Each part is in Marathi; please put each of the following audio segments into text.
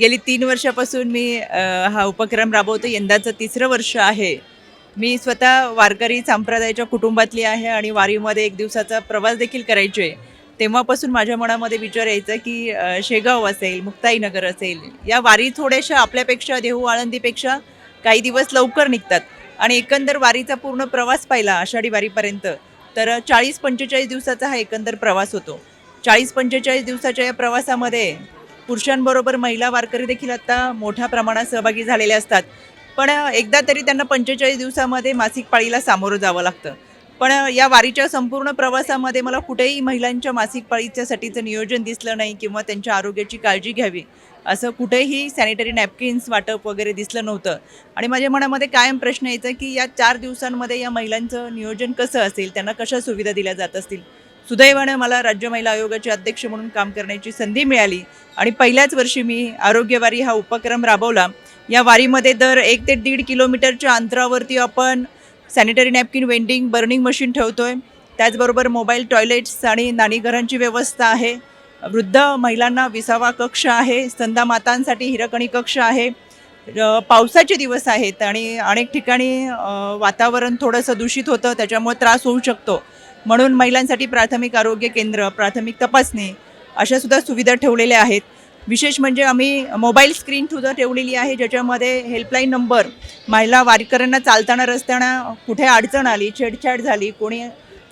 गेली तीन वर्षापासून मी हा उपक्रम राबवतो यंदाचं तिसरं वर्ष आहे. मी स्वतः वारकरी संप्रदायाच्या कुटुंबातली आहे आणि वारीमध्ये एक दिवसाचा प्रवास देखील करायचे आहे तेव्हापासून माझ्या मनामध्ये विचार यायचा की शेगाव असेल मुक्ताईनगर असेल या वारी थोड्याशा आपल्यापेक्षा देहू आळंदीपेक्षा काही दिवस लवकर निघतात. आणि एकंदर वारीचा पूर्ण प्रवास पाहिला आषाढी वारीपर्यंत तर चाळीस पंचेचाळीस दिवसाचा हा एकंदर प्रवास होतो. चाळीस पंचेचाळीस दिवसाच्या या प्रवासामध्ये पुरुषांबरोबर महिला वारकरी देखील आता मोठ्या प्रमाणात सहभागी झालेले असतात. पण एकदा तरी त्यांना पंचेचाळीस दिवसामध्ये मासिक पाळीला सामोरं जावं लागतं. पण या वारीच्या संपूर्ण प्रवासामध्ये मला कुठेही महिलांच्या मासिक पाळीच्यासाठीचं नियोजन दिसलं नाही किंवा त्यांच्या आरोग्याची काळजी घ्यावी असं कुठेही सॅनिटरी नॅपकिन्स वाटप वगैरे दिसलं नव्हतं. आणि माझ्या मनामध्ये कायम प्रश्न यायचा की या चार दिवसांमध्ये या महिलांचं नियोजन कसं असेल? त्यांना कशा सुविधा दिल्या जात असतील? सुदैवानं मला राज्य महिला आयोगाचे अध्यक्ष म्हणून काम करण्याची संधी मिळाली. आणि पहिल्याच वर्षी मी आरोग्यवारी हा उपक्रम राबवला. या वारीमध्ये दर एक ते दीड किलोमीटरच्या अंतरावरती आपण sanitary napkin vending burning machine ठेवतोय. त्याचबरोबर मोबाईल टॉयलेट्स आणि नाणीघरांची व्यवस्था आहे. वृद्ध महिलांना विसावा कक्ष आहे. स्तंदा मातांसाठी हिरकणी कक्ष आहे. पावसाचे दिवस आहेत आणि अनेक ठिकाणी वातावरण थोडंसं दूषित होतं. त्याच्यामुळे त्रास होऊ शकतो. म्हणून महिलांसाठी प्राथमिक आरोग्य केंद्र प्राथमिक तपासणी अशा सुद्धा सुविधा ठेवलेल्या आहेत. विशेष म्हणजे आम्ही मोबाईल स्क्रीन सुद्धा ठेवलेली आहे ज्याच्यामध्ये हेल्पलाईन नंबर महिला वारकऱ्यांना चालताना रस्त्याना कुठे अडचण आली छेडछाड झाली कोणी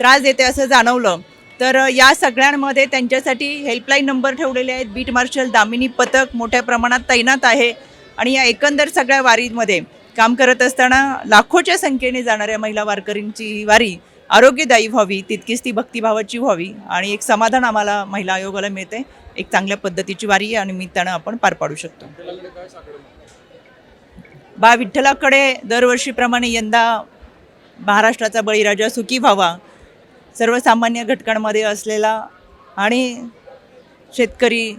त्रास देते असं जाणवलं तर या सगळ्यांमध्ये त्यांच्यासाठी हेल्पलाईन नंबर ठेवलेले आहेत. बीट मार्शल दामिनी पथक मोठ्या प्रमाणात तैनात आहे आणि या एकंदर सगळ्या वारीमध्ये काम करत असताना लाखोच्या संख्येने जाणाऱ्या महिला वारकरींची वारी आरोग्यदायी व्हावी तितकीच ती भक्तिभावाची व्हावी आणि एक समाधान आम्हाला महिला आयोगाला मिळते. एक चांगल्या पद्धतीची वारी या निमित्तानं आपण पार पाडू शकतो. बा विठ्ठलाकडे दरवर्षीप्रमाणे यंदा महाराष्ट्राचा बळीराजा सुखी व्हावा सर्वसामान्य घटकांमध्ये असलेला आणि शेतकरी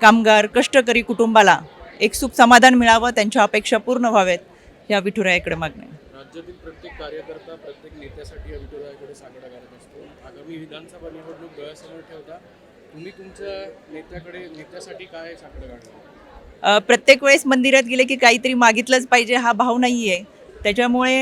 कामगार कष्टकरी कुटुंबाला एक सुख समाधान मिळावं त्यांच्या अपेक्षा पूर्ण व्हावेत या विठुरायाकडे मागणे राज्यातील प्रत्येक कार्यकर्ता प्रत्येक नेत्यासाठी या विठुरायाकडे साकडा करत असतो. आगामी विधानसभा निवडणूक डोळ्यासमोर ठेवता तुम्ही तुमच्या नेत्याकडे नेत्यासाठी काय साकडं काढलं प्रत्येक वेळेस मंदिरात गेले की काहीतरी मागितलंच पाहिजे हा भाव नाही आहे त्याच्यामुळे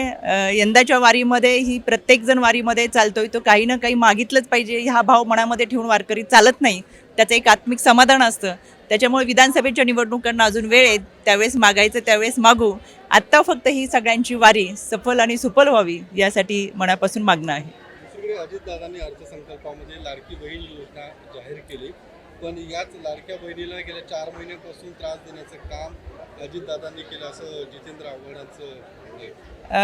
यंदाच्या वारीमध्ये ही प्रत्येकजण वारीमध्ये चालतोय तो काही ना काही मागितलंच पाहिजे. हा भाव मनामध्ये ठेवून वारकरी चालत नाही. त्याचं एक आत्मिक समाधान असतं. त्याच्यामुळे विधानसभेच्या निवडणुकांना अजून वेळ आहे. त्यावेळेस मागायचं त्यावेळेस मागू. आत्ता फक्त ही सगळ्यांची वारी सफल आणि सुफल व्हावी यासाठी मनापासून मागणं आहे. अजितदादांनी अर्थसंकल्पामध्ये लाडकी बहीण योजना जाहीर केली. पण याच लाडक्या बहिणीला गेल्या चार महिन्यापासून त्रास देण्याचं काम अजितदादांनी केलं असं जितेंद्र आव्हाडांचं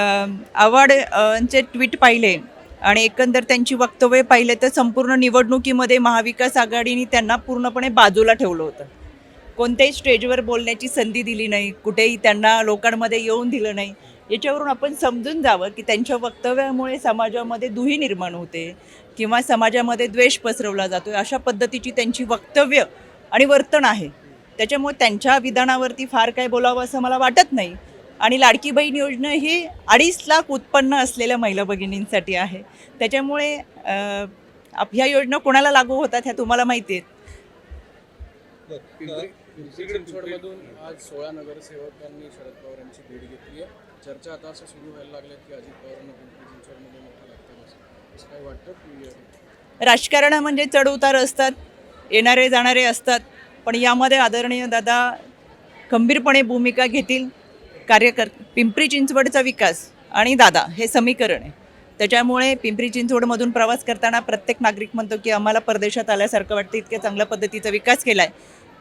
आव्हाडचे ट्विट पाहिले आणि एकंदर त्यांची वक्तव्य पाहिले तर संपूर्ण निवडणुकीमध्ये महाविकास आघाडीने त्यांना पूर्णपणे बाजूला ठेवलं होतं. कोणत्याही स्टेजवर बोलण्याची संधी दिली नाही कुठेही त्यांना लोकांमध्ये येऊन दिलं नाही. याच्यावरून आपण समजून जावं की त्यांच्या वक्तव्यामुळे समाजामध्ये दुही निर्माण होते. किंवा समाजामध्ये द्वेष पसरवला जातो अशा पद्धतीची त्यांची वक्तव्य आणि वर्तन आहे. त्याच्यामुळे त्यांच्या विधानावरती फार काय बोलावं असं मला वाटत नाही. आणि लाडकी बहीण योजना ही अडीच लाख उत्पन्न असलेल्या महिला भगिनींसाठी आहे. त्याच्यामुळे आप- ह्या योजना कोणाला लागू होतात ह्या तुम्हाला माहिती आहेत. आज सोळा नगरसेवकांनी शरद पवारांची भेट घेतली आहे. चर्चा आता असं सुरू व्हायला लागल्या की अजित पवारांना पिंपरी चिंचवडमध्ये मोठा लागतं असं असं काय वाटतं की राजकारण म्हणजे चढउतार असतात येणारे जाणारे असतात पण यामध्ये आदरणीय दादा खंबीरपणे भूमिका घेतील कार्यकर पिंपरी चिंचवडचा विकास आणि दादा हे समीकरण आहे. त्याच्यामुळे पिंपरी चिंचवडमधून प्रवास करताना प्रत्येक नागरिक म्हणतो की आम्हाला परदेशात आल्यासारखं वाटतं इतक्या चांगल्या पद्धतीचा विकास केला आहे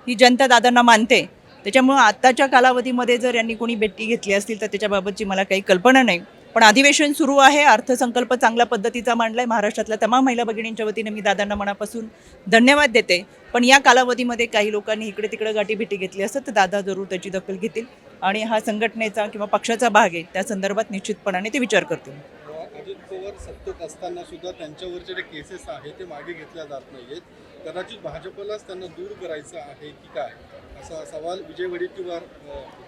ही जनता दादांना मानते. त्याच्यामुळं आत्ताच्या कालावधीमध्ये जर यांनी कोणी भेटी घेतली असतील तर त्याच्याबाबतची मला काही कल्पना नाही. पण अधिवेशन सुरू आहे अर्थसंकल्प चांगल्या पद्धतीचा मांडला आहे महाराष्ट्रातल्या तमाम महिला भगिनींच्या वतीने मी दादांना मनापासून धन्यवाद देते. पण या कालावधीमध्ये काही लोकांनी इकडे तिकडे गाठीभेटी घेतली असत तर दादा जरूर त्याची दखल घेतील. आणि हा संघटनेचा किंवा पक्षाचा भाग आहे त्या संदर्भात निश्चितपणाने ते विचार करतील. अजित पवार सत्तेत असताना सुद्धा त्यांच्यावरचे जे केसेस आहेत ते मागे घेतल्या जात नाहीयेत. कदाचित भाजपलाच त्यांना दूर करायचं आहे की काय? असा सवाल विजय वडेट्टीवार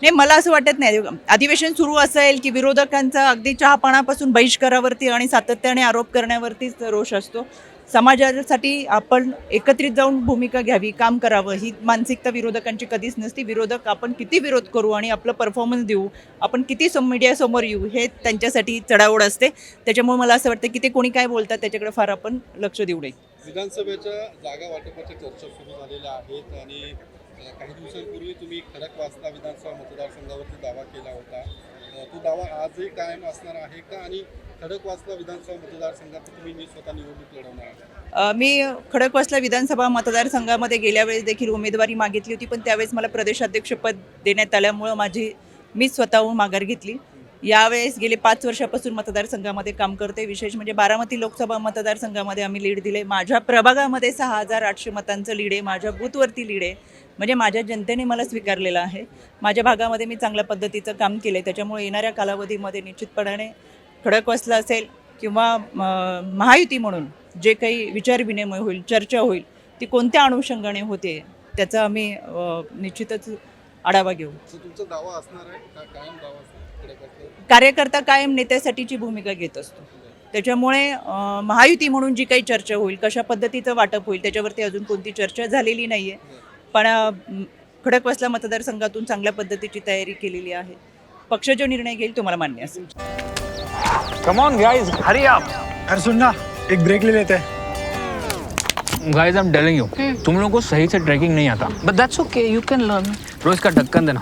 नाही मला असं वाटत नाही. अधिवेशन सुरू असेल की विरोधकांचा अगदी चहापानापासून बहिष्कारावरती आणि सातत्याने आरोप करण्यावरतीच रोष असतो. समाजासाठी आपण एकत्रित जाऊन भूमिका घ्यावी काम करावं ही मानसिकता विरोधकांची कधीच नसती. विरोधक आपण किती विरोध करू आणि आपलं परफॉर्मन्स देऊ आपण किती सम मीडियासमोर येऊ हे त्यांच्यासाठी चढाओढ असते. त्याच्यामुळे मला असं वाटतं की ते कोणी काय बोलतात त्याच्याकडे फार आपण लक्ष देऊ नये. विधानसभेच्या जागा वाटपाच्या चर्चा सुरू झालेल्या आहेत आणि काही दिवसांपूर्वी तुम्ही खडकवासला विधानसभा मतदारसंघावरती दावा केला होता. तो दावा आजही कायम असणार आहे का? आणि खडकवासला विधानसभा मतदारसंघात तुम्ही मी स्वतः निवडणूक लढवणार मी खडकवासला विधानसभा मतदारसंघामध्ये गेल्या वेळेस देखील उमेदवारी मागितली होती पण त्यावेळेस मला प्रदेशाध्यक्षपद देण्यात आल्यामुळं माझी मी स्वतःहून माघार घेतली. यावेळेस गेले पाच वर्षापासून मतदारसंघामध्ये काम करते. विशेष म्हणजे बारामती लोकसभा मतदारसंघामध्ये आम्ही लीड दिले. माझ्या प्रभागामध्ये सहा हजार आठशे मतांचं लीड आहे. माझ्या बूथवरती लीड आहे. म्हणजे माझ्या जनतेने मला स्वीकारलेलं आहे. माझ्या भागामध्ये मी चांगल्या पद्धतीचं काम केलं आहे त्याच्यामुळे येणाऱ्या कालावधीमध्ये निश्चितपणाने खडकवासला असेल किंवा महायुती म्हणून जे काही विचारविनिमय होईल चर्चा होईल ती कोणत्या अनुषंगाने होते त्याचा आम्ही निश्चितच आढावा घेऊ. तुमचा दावा असणार आहे? कार्यकर्ता कायम नेत्यासाठीची भूमिका घेत असतो. त्याच्यामुळे महायुती म्हणून जी काही चर्चा होईल कशा पद्धतीचं वाटप होईल त्याच्यावरती अजून कोणती चर्चा झालेली नाही आहे पण खडकवासला मतदारसंघातून चांगल्या पद्धतीची तयारी केलेली आहे. पक्ष जो निर्णय घेईल तुम्हाला मान्य असेल. कम ऑन गाइस हरी अरे सुन ना एक ब्रेक ले लेते. हैं guys I am telling you तुम लोगों को सही से ट्रैकिंग नहीं आता. But that's okay you can learn रोज का ढक्कन देना।